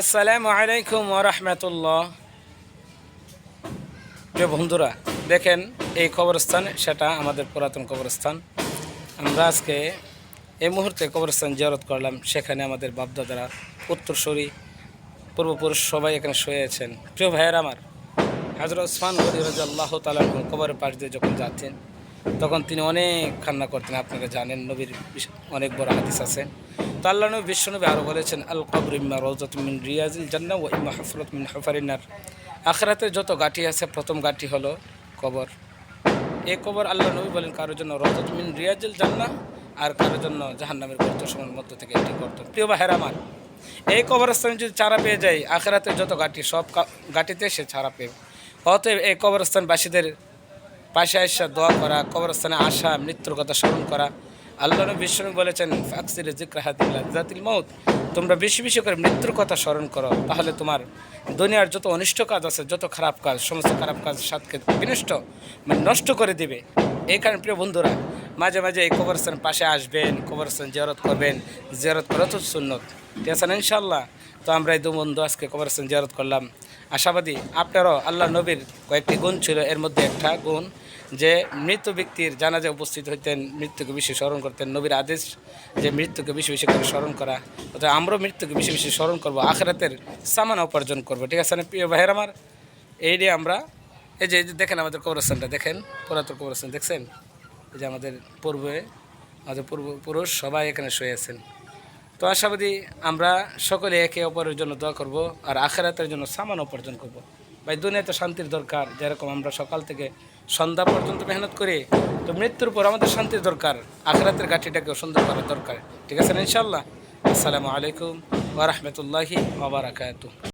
আসসালামু আলাইকুম ওরহমতুল্লাহ প্রিয় বন্ধুরা, দেখেন এই কবরস্থান, সেটা আমাদের পুরাতন কবরস্থান। আমরা আজকে এই মুহূর্তে কবরস্থান জিয়ারত করলাম, সেখানে আমাদের বাপদাদারা উত্তরসূরি, পূর্বপুরুষ সবাই এখানে শুয়েছেন প্রিয় ভাইয়ের আমার, হাজরত ওসমান গরি রাজা আল্লাহ কবরের পাশ দিয়ে যখন যাচ্ছেন তখন তিনি অনেক কান্না করতেন, আপনারা জানেন, নবীর অনেক বড় হাদিস আছে। তো আল্লাহ নবী বিশ্বনবী আরও বলেছেন আল কবর ইম্মা রোজত মিন রিয়াজিল জান্না ও ইম্মা হাফরত মিন হাফারিনার আখরাতে যত গাঠি আছে, প্রথম গাঠি হলো কবর। এই কবর আল্লাহ নবী বলেন কারোর জন্য রজত মিন রিয়াজিল জান্না আর কারোর জন্য জাহান্নামের গর্ত সময়ের মধ্য থেকে একটি গর্ত। প্রিয় বা আমার, এই কবরস্থানে যদি চারা পেয়ে যায় আখরাতে যত গাঠি সব গাঠিতে সে ছাড়া পেয়ে অতএব এই কবরস্থানবাসীদের পাশে আসা দোয়া করা, কবরস্থানে আসা, মৃত্যুর কথা স্মরণ করা। আল্লাহ নবী বিষ্ণু বলেছেন, ফাকসির জিক্রাহাদিল্লাহ জাতিল মৌত তোমরা বেশি বেশি করে মৃত্যুর কথা স্মরণ করো, তাহলে তোমার দুনিয়ার যত অনিষ্ট কাজ আছে, যত খারাপ কাজ, সমস্ত খারাপ কাজ সাতকে বিনষ্ট মানে নষ্ট করে দিবে। এই কারণে প্রিয় বন্ধুরা, মাঝে মাঝে এই কবরস্থানের পাশে আসবেন, কবরস্থান জেরত করবেন, জিয়ারত করা তো সুন্নত। ঠিক আছে ইনশাল্লাহ তো আমরা এই দু বন্ধু আজকে কবরস্থান জিয়ারত করলাম। আশাবাদী আপনারও আল্লাহ নবীর কয়েকটি গুণ ছিল, এর মধ্যে একটা গুণ যে মৃত ব্যক্তির জানাজা উপস্থিত হইতেন, মৃত্যুকে বেশি স্মরণ করতেন, নবীর আদেশ যে মৃত্যুকে বেশি বেশি করে স্মরণ করা। অর্থাৎ আমরাও মৃত্যুকে বেশি বেশি স্মরণ করব, আখরাতের সামান উপার্জন করব। ঠিক আছে প্রিয় ভাইয়ের আমার? এই নিয়ে আমরা, এই যে দেখেন আমাদের কবরস্থানটা, দেখেন, পুরাতন কবরস্থান, দেখছেন? এই যে আমাদের পূর্বে, আমাদের পূর্বপুরুষ সবাই এখানে শুয়ে আছেন। তো আশাবাদী আমরা সকলে একে অপরের জন্য দোয়া করব আর আখেরাতের জন্য সামান উপার্জন করব। ভাই, দুনিয়াতে শান্তির দরকার, যেরকম আমরা সকাল থেকে সন্ধ্যা পর্যন্ত মেহনত করি, তো মৃত্যুর পর আমাদের শান্তির দরকার, আখরাতের গাঠিটাকেও সুন্দর করার দরকার। ঠিক আছে ইনশাল্লাহ আসসালামু আলাইকুম ওরহমতুল্লাহি ওবরাকাতু